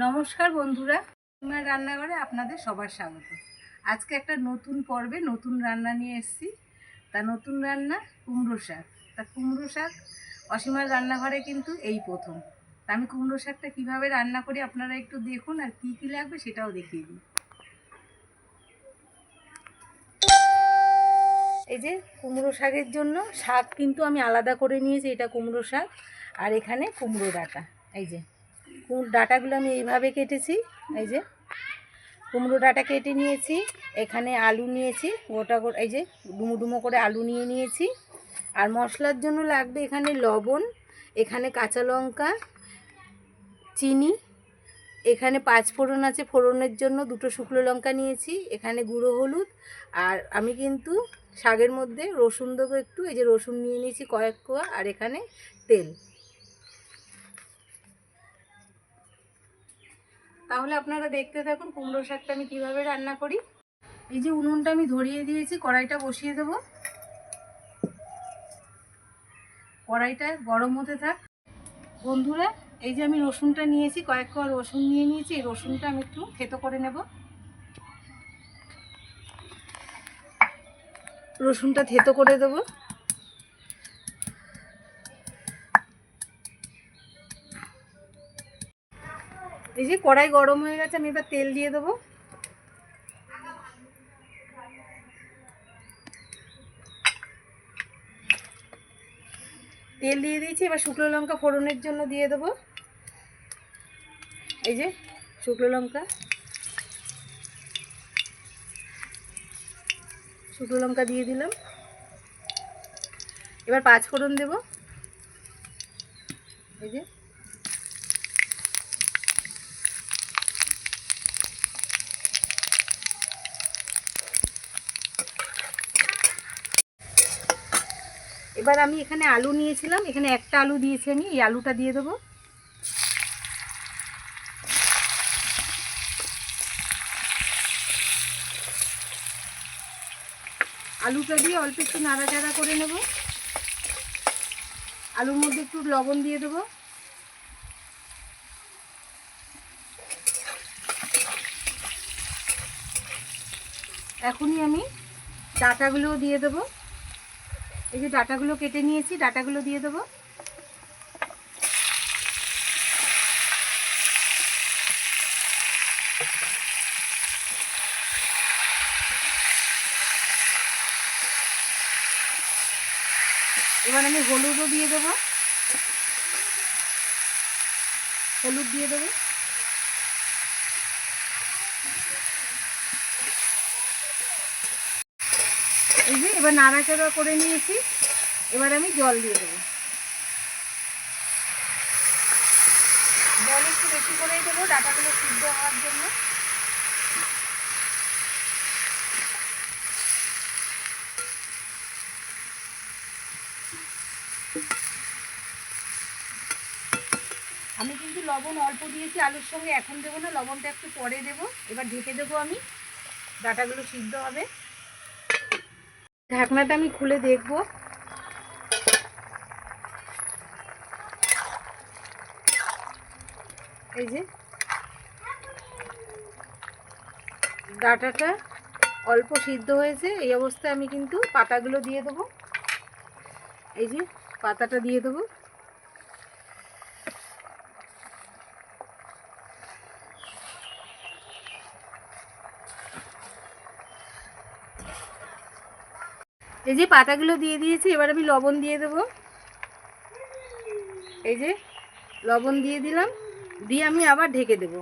নমস্কার বন্ধুরা আমার রান্নাঘরে আপনাদের সবার স্বাগত। আজকে একটা নতুন পর্বে নতুন রান্না নিয়ে এসেছি। তা নতুন রান্না কুমড়ো শাক। তা কুমড়ো শাক অসীমার রান্নাঘরে কিন্তু এই প্রথম। তা আমি কুমড়ো শাকটা কীভাবে রান্না করি আপনারা একটু দেখুন আর কী কী লাগবে সেটাও দেখিয়ে দিই। এই যে কুমড়ো শাকের জন্য শাক কিন্তু আমি আলাদা করে নিয়েছি, এটা কুমড়ো শাক। আর এখানে কুমড়ো ডাটা। এই যে ডাঁটাগুলো আমি এইভাবে কেটেছি, এই যে। কুমড়ো ডাঁটা কেটে নিয়েছি, এখানে আলু নিয়েছি গোটা, এই যে ডুমো ডুমো করে আলু নিয়ে নিয়েছি। আর মশলার জন্য লাগবে এখানে লবণ, এখানে কাঁচা লঙ্কা, চিনি, এখানে পাঁচ ফোড়ন আছে, ফোড়নের জন্য দুটো শুকনো লঙ্কা নিয়েছি, এখানে গুঁড়ো হলুদ, আর আমি কিন্তু শাকের মধ্যে রসুন দেবো একটু, এই যে রসুন নিয়ে নিয়েছি কয়েক কোয়া, আর এখানে তেল। তাহলে আপনারা দেখতে থাকুন কুমড়ো শাকটা আমি কীভাবে রান্না করি। এই যে উনুনটা আমি ধরিয়ে দিয়েছি, কড়াইটা বসিয়ে দেব। কড়াইটা গরম হতে থাক। বন্ধুরা, এই যে আমি রসুনটা নিয়েছি, কয়েক কোয়া রসুন নিয়ে নিয়েছি, এই রসুনটা আমি একটু থেতো করে নেব। রসুনটা থেতো করে দেবো। এই যে কড়াই গরম হয়ে গেছে, আমি এবার তেল দিয়ে দেবো। তেল দিয়ে দিয়েছি, এবার শুকনো লঙ্কা ফোড়নের জন্য দিয়ে দেবো। এই যে শুকনো লঙ্কা। শুকনো লঙ্কা দিয়ে দিলাম। এবার পাঁচ ফোড়ন দেবো। এই যে এবার আমি এখানে আলু নিয়েছিলাম, এখানে একটা আলু দিয়েছি আমি, এই আলুটা দিয়ে দেবো। আলুটা দিয়ে অল্প একটু নাড়াচাড়া করে নেব। আলুর মধ্যে একটু লবণ দিয়ে দেবো। এখনই আমি ডাটাগুলোও দিয়ে দেবো। এই যে ডাটাগুলো কেটে নিয়েছি, ডাটাগুলো দিয়ে দেবো। এবার আমি হলুদও দিয়ে দেবো। হলুদ দিয়ে দেবো। এই যে এবার নাড়াচাড়া করে নিয়েছি। এবার আমি জল দিয়ে দেবো। জল একটু বেশি করেই দেবো, ডাটাগুলো সিদ্ধ হওয়ার জন্য। আমি কিন্তু লবণ অল্প দিয়েছি, আলুর সঙ্গে। এখন দেবো না, লবণটা একটু পরে দেবো। এবার ঢেকে দেবো আমি। ডাটাগুলো সিদ্ধ হবে। ঢাকনাটা আমি খুলে দেখব। এই যে। ডাটাটা অল্প সিদ্ধ হয়েছে, এই অবস্থায় আমি কিন্তু পাতাগুলো দিয়ে দেবো। এই যে, পাতাটা দিয়ে দেবো। এই যে পাতাগুলো দিয়ে দিয়েছি, এবার আমি লবণ দিয়ে দেবো। এই যে লবণ দিয়ে দিলাম, দিয়ে আমি আবার ঢেকে দেব।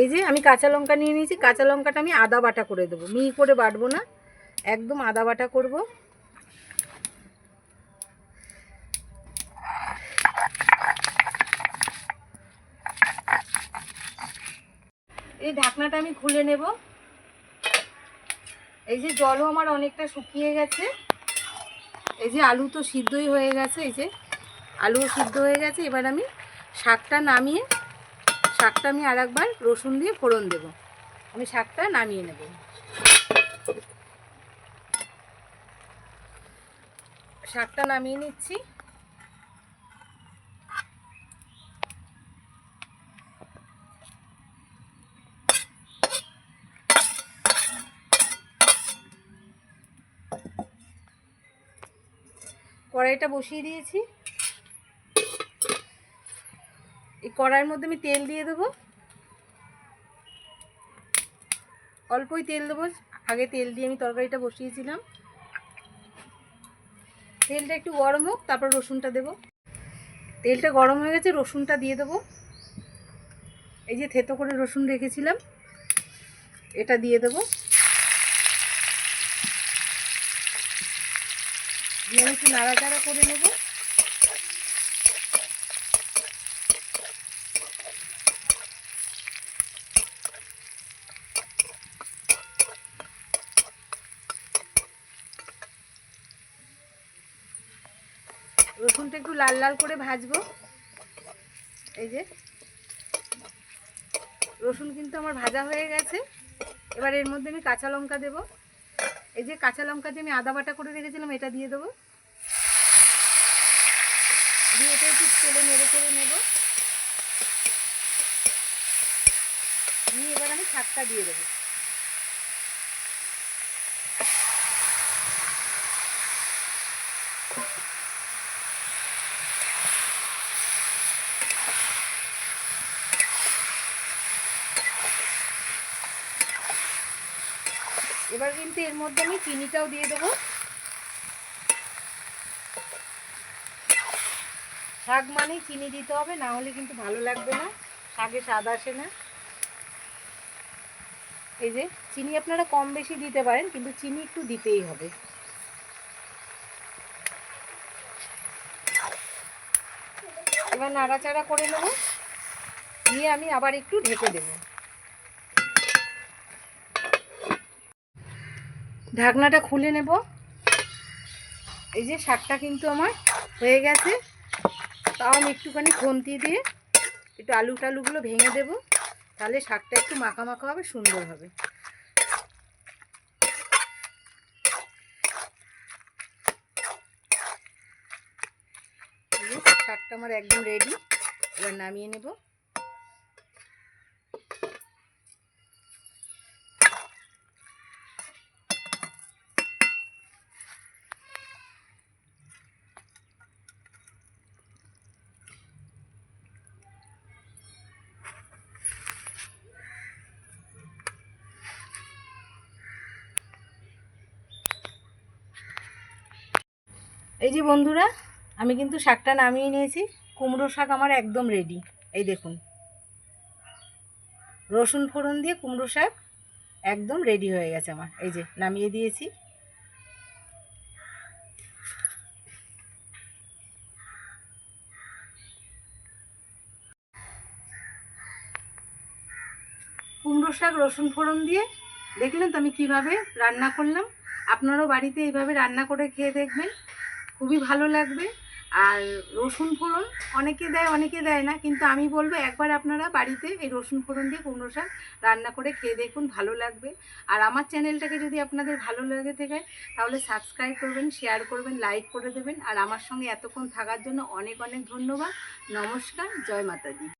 এই যে আমি কাঁচা লঙ্কা নিয়ে নিয়েছি, কাঁচা লঙ্কাটা আমি আদা বাটা করে দেবো। মিহি করে বাটবো না, একদম আদা বাটা করব। এই ঢাকনাটা আমি খুলে নেব। এই যে জলও আমার অনেকটা শুকিয়ে গেছে। এই যে আলু তো সিদ্ধই হয়ে গেছে, এই যে আলুও সিদ্ধ হয়ে গেছে। এবার আমি শাকটা নামিয়ে, শাকটা আমি আর একবার রসুন দিয়ে ফোড়ন দেব। আমি শাকটা নামিয়ে নেব। শাকটা নামিয়ে নিচ্ছি। কড়াইটা বসিয়ে দিয়েছি। এই কড়াইয়ের মধ্যে আমি তেল দিয়ে দেবো। অল্পই তেল দেবো। আগে তেল দিয়ে আমি তরকারিটা বসিয়েছিলাম। তেলটা একটু গরম হোক, তারপর রসুনটা দেব। তেলটা গরম হয়ে গেছে, রসুনটা দিয়ে দেবো। এই যে থেতো করে রসুন রেখেছিলাম, এটা দিয়ে দেবো। দিয়ে একটু নাড়াচাড়া করে নেব। রসুনটা একটু লাল লাল করে ভাজবো। এই যে। রসুন কিন্তু আমার ভাজা হয়ে গেছে। এবার এর মধ্যে আমি কাঁচা লঙ্কা দেবো। এই যে কাঁচা লঙ্কা যে আমি আদা বাটা করে রেখেছিলাম, এটা দিয়ে দেবো। দিয়ে এটা একটু তেলে নেড়ে চেড়ে নেব। নিয়ে এবার আমি শাকটা দিয়ে দেবো। এবার কিন্তু এর মধ্যে আমি চিনিটাও দিয়ে দেবো। শাক মানেই চিনি দিতে হবে, না হলে কিন্তু ভালো লাগবে না। শাকে স্বাদ আসে না। এই যে, চিনি আপনারা কম বেশি দিতে পারেন, কিন্তু চিনি একটু দিতেই হবে। এবার নাড়াচাড়া করে নেব। দিয়ে আমি আবার একটু ঢেকে দেবো। ঢাকনাটা খুলে নেব। এই যে শাকটা কিন্তু আমার হয়ে গেছে। তাও আমি একটুখানি খন্তি দিয়ে একটু আলু টালুগুলো ভেঙে দেব। তাহলে শাকটা একটু মাখা মাখা হবে, সুন্দর হবে। শাকটা আমার একদম রেডি এবার নামিয়ে নেব। এই যে বন্ধুরা, আমি কিন্তু শাকটা নামিয়ে নিয়েছি। কুমড়ো শাক আমার একদম রেডি এই দেখুন। রসুন ফোড়ন দিয়ে কুমড়ো শাক একদম রেডি হয়ে গেছে আমার। এই যে নামিয়ে দিয়েছি। কুমড়ো শাক, রসুন ফোড়ন দিয়ে দেখলেন তো আমি কীভাবে রান্না করলাম। আপনারাও বাড়িতে এইভাবে রান্না করে খেয়ে দেখবেন। খুবই ভালো লাগবে। আর রসুন ফোড়ন অনেকে দেয় অনেকে দেয় না। কিন্তু আমি বলব, একবার আপনারা বাড়িতে এই রসুন ফোড়ন দিয়ে কুমড়ো শাক রান্না করে খেয়ে দেখুন, ভালো লাগবে। আর আমার চ্যানেলটাকে যদি আপনাদের ভালো লেগে থাকে, তাহলে সাবস্ক্রাইব করবেন, শেয়ার করবেন, লাইক করে দেবেন। আর আমার সঙ্গে এতক্ষণ থাকার জন্য অনেক অনেক ধন্যবাদ। নমস্কার, জয় মাতাদি